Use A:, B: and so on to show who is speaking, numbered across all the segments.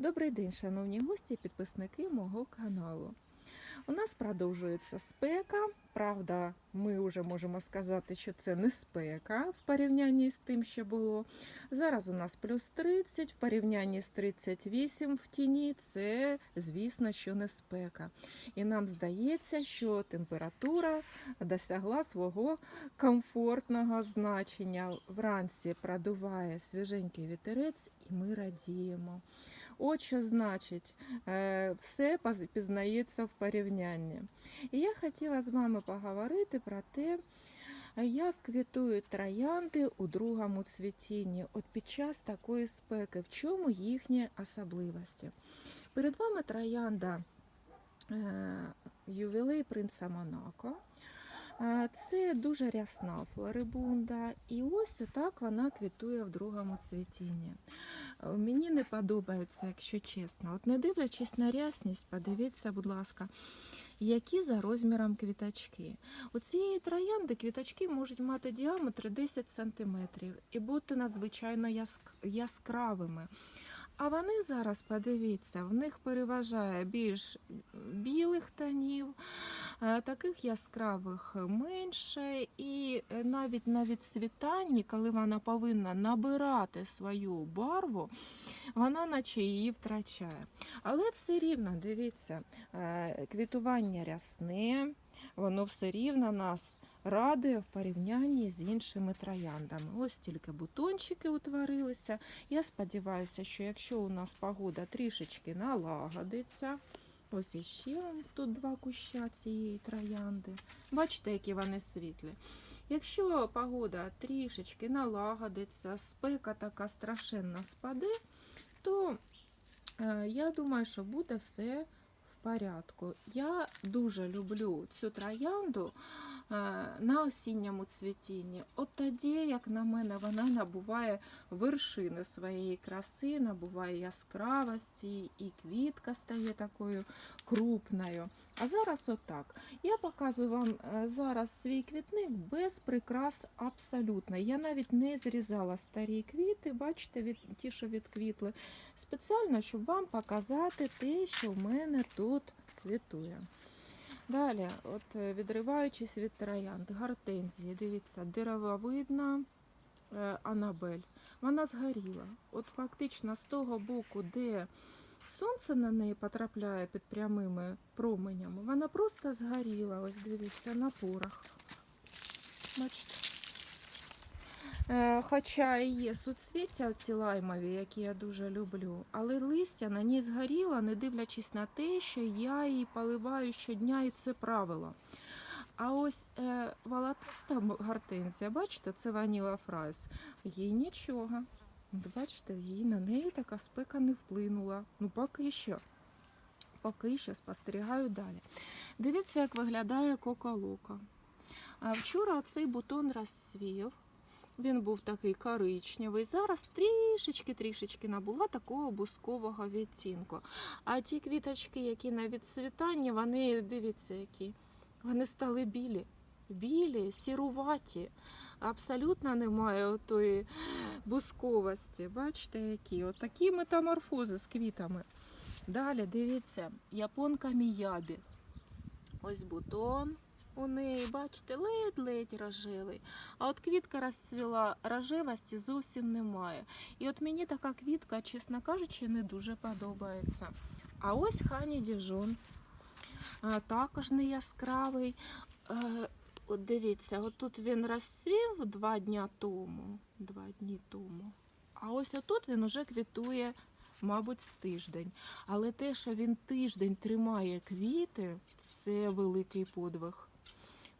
A: Добрий день, шановні гості підписники мого каналу. У нас продовжується спека. Правда, ми вже можемо сказати, що це не спека в порівнянні з тим, що було. Зараз у нас плюс 30, в порівнянні з 38 в тіні це, звісно, що не спека. І нам здається, що температура досягла свого комфортного значення. Вранці продуває свіженький вітерець, і ми радіємо. От що значить, е, все пізнається в порівнянні. І я хотіла з вами поговорити про те, як квітують троянди у другому цвітінні от під час такої спеки, в чому їхні особливості. Перед вами троянда е, ювілей принца Монако. Це дуже рясна флорибунда, і ось так вона квітує в другому цвітінні. Е, Мені не подобається, якщо чесно. От не дивлячись на рясність, подивіться, будь ласка, які за розміром квіточки. У цієї троянди квіточки можуть мати діаметр 10 см і бути надзвичайно яскравими. А вони зараз, подивіться, в них переважає більш білих тонів, е, таких яскравих менше, і е, навіть на відцвітанні, коли вона повинна набирати свою барву, вона наче її втрачає. Але все рівно, дивіться, е, квітування рясне, воно все рівно нас радує в порівнянні з іншими трояндами. Ось тільки бутончики утворилися. Я сподіваюся, що якщо у нас погода трішечки налагодиться, ось іще тут два куща цієї троянди. Бачите, які вони світлі. Якщо погода трішечки налагодиться, спека така страшенна спаде, то е, я думаю, що буде все порядку. Я дуже люблю цю троянду на осінньому цвітінні. От тоді, як на мене, вона набуває вершини своєї краси, набуває яскравості, і квітка стає такою крупною. А зараз отак. Я показую вам е, зараз свій квітник без прикрас абсолютно. Я навіть не зрізала старі квіти, бачите, від, ті, що відквітли, спеціально, щоб вам показати те, що в мене тут квітує. Далі, от е, відриваючись від троянд, гортензії, дивіться, деревовидна е, Анабель. Вона згоріла. От фактично з того боку, де сонце на неї потрапляє під прямими променями, вона просто згоріла. Ось дивіться, на порах. Бачите? Е, Хоча і є суцвіття ці лаймові, які я дуже люблю, але листя на ній згоріло, не дивлячись на те, що я її поливаю щодня, і це правило. А ось е, волотиста гортензія, бачите, це ваніла фрайс, їй нічого. Бачите, їй на неї така спека не вплинула. Ну, поки що. Поки що спостерігаю далі. Дивіться, як виглядає кока-лука. А вчора цей бутон розцвів. Він був такий коричневий. Зараз трішечки-трішечки набула такого бускового відтінку. А ті квіточки, які на відцвітанні, вони, дивіться, які. Вони стали білі. Білі, сіруваті. Абсолютно немає отої бусковості. Бачите, які? Отакі метаморфози з квітами. Далі дивіться, японка міябі. Ось бутон у неї, бачите, ледь-ледь рожевий. А от квітка розцвіла, рожевості зовсім немає. І от мені така квітка, чесно кажучи, не дуже подобається. А ось Хані Діжон. Також не яскравий. От дивіться, от тут він розцвів два дня тому. Два дні тому. А ось отут він уже квітує, мабуть, з тиждень. Але те, що він тиждень тримає квіти, це великий подвиг.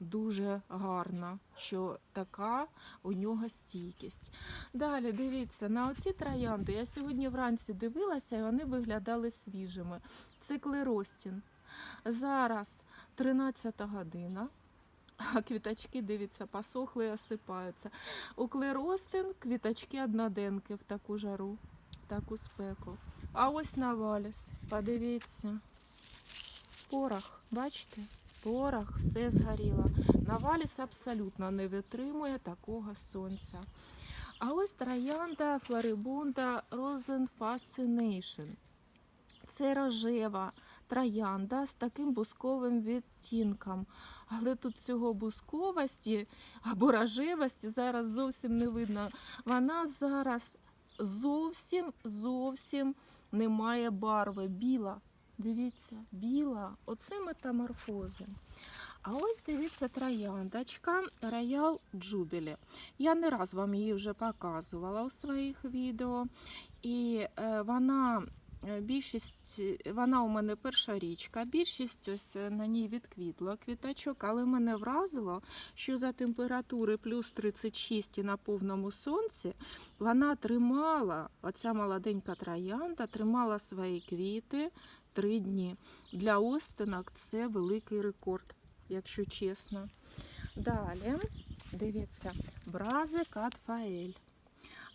A: Дуже гарно, що така у нього стійкість. Далі дивіться, на оці троянди. Я сьогодні вранці дивилася, і вони виглядали свіжими. Це клеростін. Зараз 13 година. А квіточки, дивіться, посохли і осипаються. У клеростин квіточки одноденки в таку жару, в таку спеку. А ось наваліс, подивіться. Порох, бачите? Порох, все згоріло. Наваліс абсолютно не витримує такого сонця. А ось троянда Флорибунда Fascination. Це рожева троянда з таким бусковим відтінком. Але тут цього бусковості або рожевості зараз зовсім не видно. Вона зараз зовсім зовсім не має барви. Біла. Дивіться, біла. Оце метаморфози. А ось дивіться трояндочка Роял Джубілі. Я не раз вам її вже показувала у своїх відео. І е, вона е, більшість, вона у мене перша річка. Більшість ось е, на ній відквітло квіточок, але мене вразило, що за температури плюс 36 і на повному сонці вона тримала, оця молоденька троянда, тримала свої квіти три дні. Для остинок це великий рекорд, якщо чесно. Далі, дивіться, Бразе Катфаель.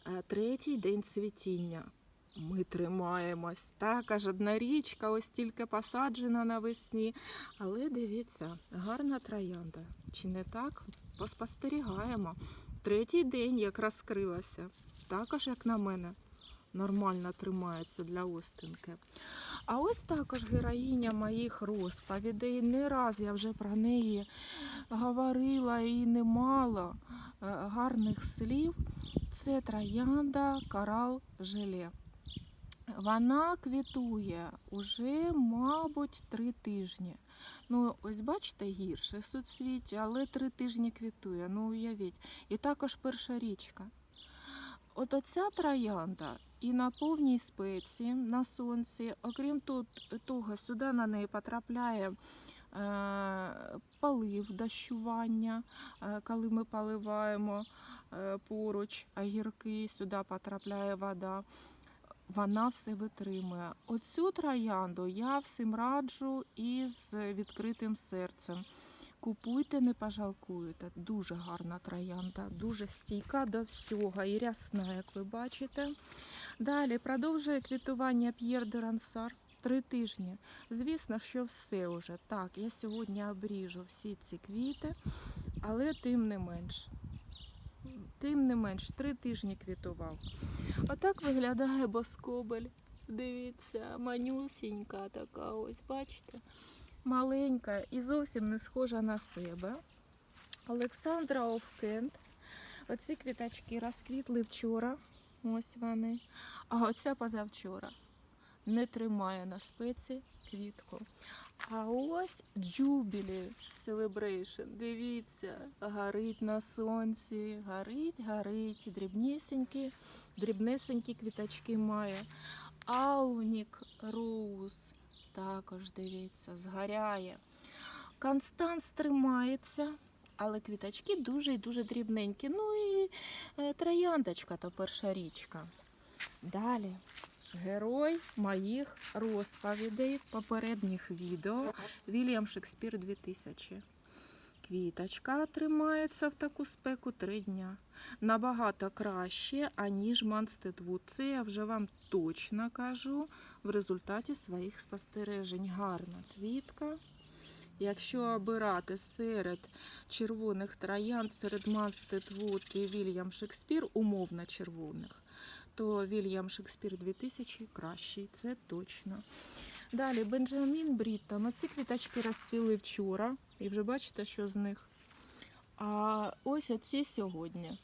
A: Е, Третій день цвітіння. Ми тримаємось. Так, аж одна річка, ось тільки посаджена навесні. Але дивіться, гарна троянда. Чи не так? Поспостерігаємо. Третій день як розкрилася. Також, як на мене, нормально тримається для остинки. А ось також героїня моїх розповідей. Не раз я вже про неї говорила і немало е, гарних слів. Це троянда Корал Желе. Вона квітує уже, мабуть, три тижні. Ну, ось бачите, гірше суцвіття, але три тижні квітує. Ну, уявіть. І також перша річка. От оця троянда і на повній спеці, на сонці, окрім того, сюди на неї потрапляє е, полив, дощування, е, коли ми поливаємо е, поруч огірки, сюди потрапляє вода. Вона все витримує. Оцю троянду я всім раджу із відкритим серцем. Купуйте, не пожалкуєте. Дуже гарна троянда, дуже стійка до всього і рясна, як ви бачите. Далі продовжує квітування П'єр де Рансар. Три тижні. Звісно, що все вже. Так, я сьогодні обріжу всі ці квіти, але тим не менш. Тим не менш, три тижні квітував. Отак виглядає боскобель. Дивіться, манюсінька така, ось, бачите? Маленька і зовсім не схожа на себе. Олександра Овкент. Оці квіточки розквітли вчора. Ось вони. А оця позавчора не тримає на спеці квітку. А ось Jubilee Celebration. Дивіться, горить на сонці, горить, горить. Дрібнісінькі, дрібнесенькі квіточки має. Аунік Роуз також дивіться, згоряє. Констанс тримається, але квіточки дуже і дуже дрібненькі. Ну і е, трояндочка то перша річка. Далі. Герой моїх розповідей попередніх відео Вільям Шекспір 2000. Квіточка тримається в таку спеку три дня. Набагато краще, аніж Манстедвуд. Це я вже вам точно кажу в результаті своїх спостережень. Гарна квітка. Якщо обирати серед червоних троянд, серед Манстедвуд і Вільям Шекспір, умовно червоних, то Вільям Шекспір 2000 кращий, це точно. Далі Бенджамін Бріттон. Оці квіточки розцвіли вчора, і вже бачите, що з них. А ось оці сьогодні.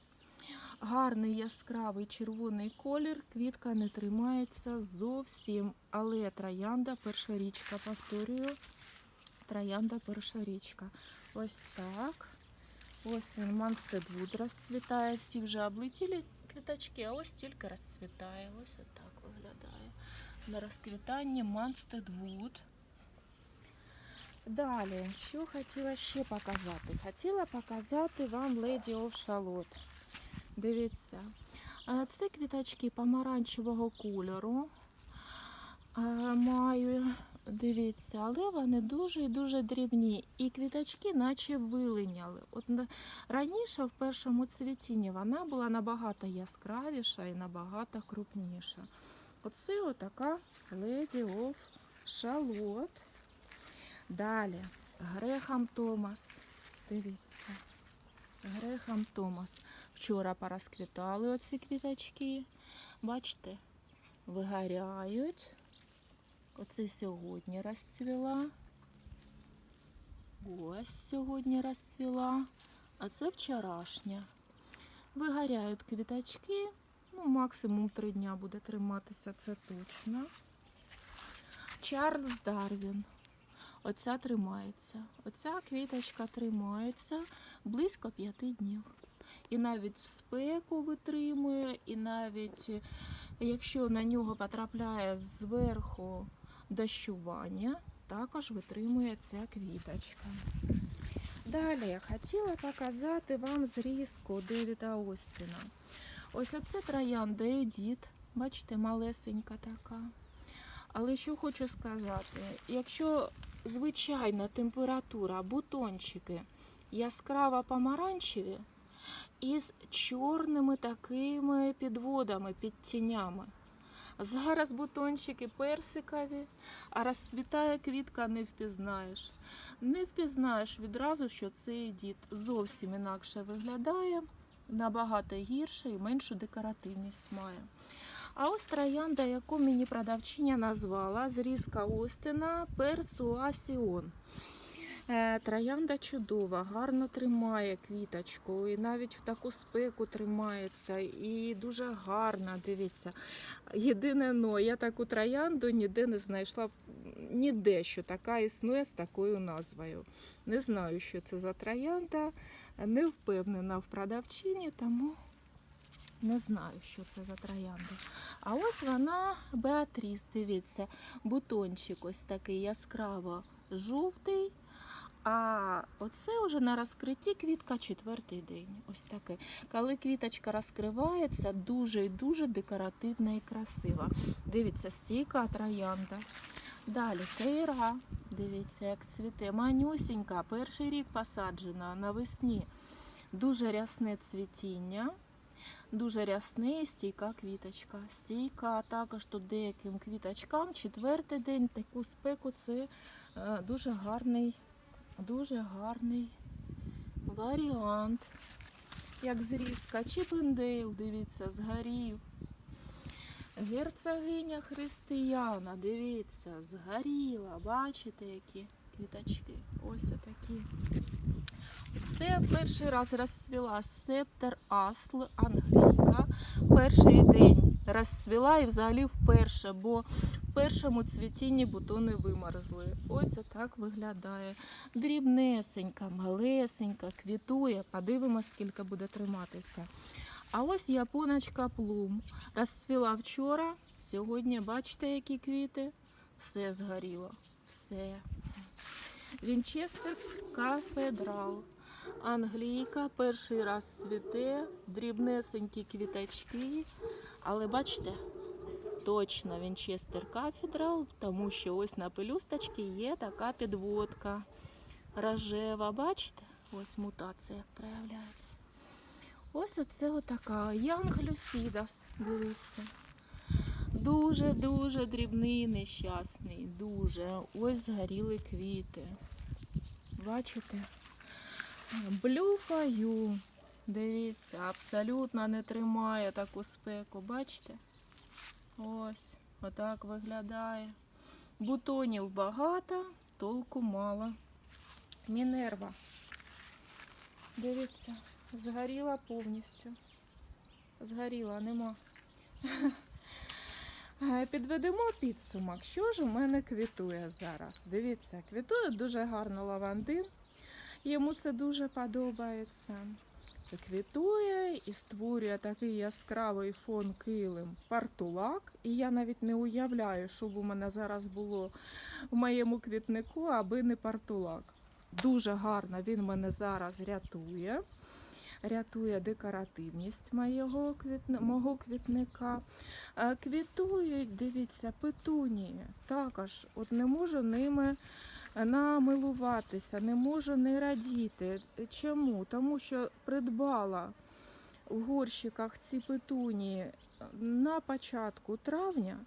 A: Гарний яскравий червоний колір, квітка не тримається зовсім. Але троянда перша річка, повторюю, троянда перша річка. Ось так. Ось він Манстедвуд розцвітає. Всі вже облетіли квіточки, а ось тільки розцвітає. Ось отак виглядає. На розквітанні Манстедвуд. Далі, що хотіла ще показати? Хотіла показати вам Lady of Charlotte. Дивіться, це квіточки помаранчевого кольору. Маю, дивіться, але вони дуже і дуже дрібні. І квіточки наче вилиняли. От раніше в першому цвітінні вона була набагато яскравіша і набагато крупніша. Оце отака Lady of Charlotte. Далі Грехам Томас. Дивіться. Грехам Томас. Вчора порозквітали оці квіточки. Бачите, вигоряють. Оце сьогодні розцвіла. Ось сьогодні розцвіла. А це вчорашня. Вигоряють квіточки. Ну, максимум три дня буде триматися, це точно. Чарльз Дарвін. Оця тримається. Оця квіточка тримається близько п'яти днів. І навіть в спеку витримує, і навіть е, якщо на нього потрапляє зверху дощування, також витримує ця квіточка. Далі я хотіла показати вам зрізку Девіда Остіна. Ось оце троянда Едіт. Бачите, малесенька така. Але що хочу сказати, якщо звичайна температура, бутончики яскраво помаранчеві із чорними такими підводами, підтінями. Зараз бутончики персикові, а розцвітає квітка, не впізнаєш. Не впізнаєш відразу, що цей дід зовсім інакше виглядає, набагато гірше і меншу декоративність має. А ось троянда, яку мені продавчиня назвала, зрізка Остина Персуасіон. Е, Троянда чудова, гарно тримає квіточку, і навіть в таку спеку тримається, і дуже гарна. Дивіться. Єдине но, я таку троянду ніде не знайшла, ніде, що така існує з такою назвою. Не знаю, що це за троянда, не впевнена в продавчині, тому не знаю, що це за троянда. А ось вона Беатріс, дивіться, бутончик ось такий яскраво жовтий. А оце вже на розкритті квітка четвертий день. Ось таке. Коли квіточка розкривається, дуже і дуже декоративна і красива. Дивіться, стійка троянда. Далі кейра. Дивіться, як цвіте. Манюсінька, перший рік посаджена навесні. Дуже рясне цвітіння. Дуже рясне стійка квіточка. Стійка також тут деяким квіточкам. Четвертий день таку спеку це е, дуже гарний, дуже гарний варіант. Як зрізка. Чіпендейл, дивіться, згорів. Герцогиня Християна, дивіться, згоріла. Бачите, які квіточки? Ось отакі. Це перший раз розцвіла септер асл англійка. Перший день розцвіла і взагалі вперше, бо в першому цвітінні бутони вимерзли. Ось отак виглядає. Дрібнесенька, малесенька, квітує. Подивимось, скільки буде триматися. А ось японочка плум. Розцвіла вчора. Сьогодні бачите, які квіти? Все згоріло. Все. Вінчестер кафедрал. Англійка перший раз цвіте, дрібнесенькі квіточки. Але бачите, точно Вінчестер кафедрал, тому що ось на пелюсточці є така підводка рожева. Бачите? Ось мутація проявляється. Ось оце отака. Янг Люсідас, дивіться. Дуже-дуже дрібний, нещасний, дуже. Ось згоріли квіти. Бачите? Блюфаю. Дивіться, абсолютно не тримає таку спеку. Бачите? Ось, отак виглядає. Бутонів багато, толку мало. Мінерва. Дивіться, згоріла повністю. Згоріла, нема. Е, Підведемо підсумок. Що ж у мене квітує зараз? Дивіться, квітує дуже гарно лавандин. Йому це дуже подобається. Це квітує і створює такий яскравий фон килим партулак. І я навіть не уявляю, що б у мене зараз було в моєму квітнику, аби не партулак. Дуже гарно він мене зараз рятує. Рятує декоративність моєго, квітни, мого квітника. Е, Квітують, дивіться, петунії. Також от не можу ними намилуватися, не можу не радіти. Чому? Тому що придбала в горщиках ці петунії на початку травня.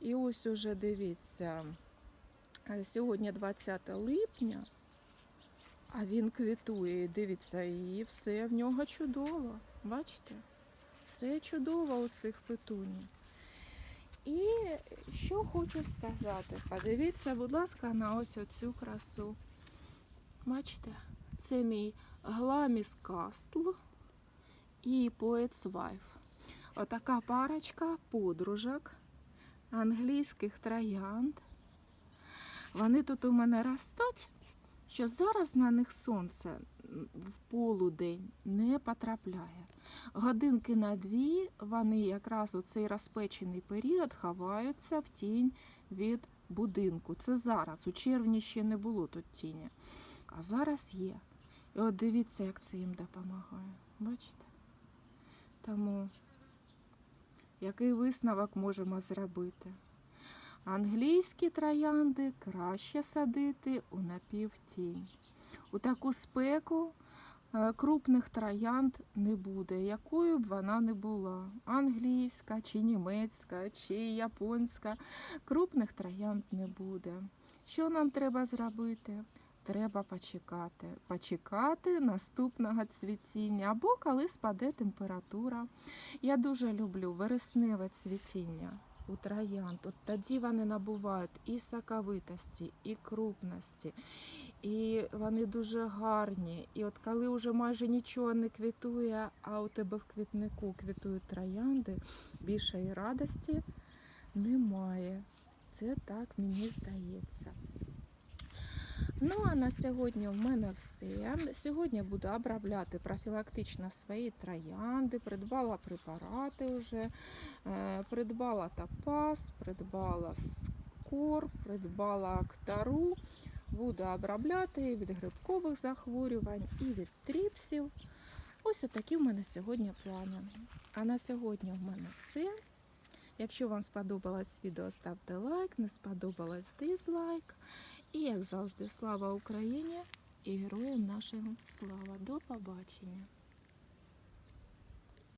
A: І ось уже дивіться, сьогодні 20 липня, а він квітує, і дивіться, і все в нього чудово. Бачите? Все чудово у цих петуній. І що хочу сказати. Подивіться, будь ласка, на ось оцю красу. Бачите, це мій Гламіс Кастл і Poet's Wife. Отака парочка подружок англійських троянд. Вони тут у мене ростуть, що зараз на них сонце в полудень не потрапляє. Годинки на дві вони якраз у цей розпечений період ховаються в тінь від будинку. Це зараз. У червні ще не було тут тіні. А зараз є. І от дивіться, як це їм допомагає. Бачите? Тому який висновок можемо зробити? Англійські троянди краще садити у напівтінь. У таку спеку крупних троянд не буде, якою б вона не була. Англійська, чи німецька, чи японська. Крупних троянд не буде. Що нам треба зробити? Треба почекати. Почекати наступного цвітіння або коли спаде температура. Я дуже люблю вересневе цвітіння у троянд. От тоді вони набувають і соковитості, і крупності, і вони дуже гарні. І от коли вже майже нічого не квітує, а у тебе в квітнику квітують троянди, більшої радості немає. Це так мені здається. Ну а на сьогодні в мене все. Сьогодні буду обробляти профілактично свої троянди, придбала препарати вже, е, придбала топаз, придбала скор, придбала актару. Буду обробляти і від грибкових захворювань і від тріпсів. Ось такі в мене сьогодні плани. А на сьогодні в мене все. Якщо вам сподобалось відео, ставте лайк, не сподобалось дизлайк. І як завжди, слава Україні і героям нашим слава. До побачення!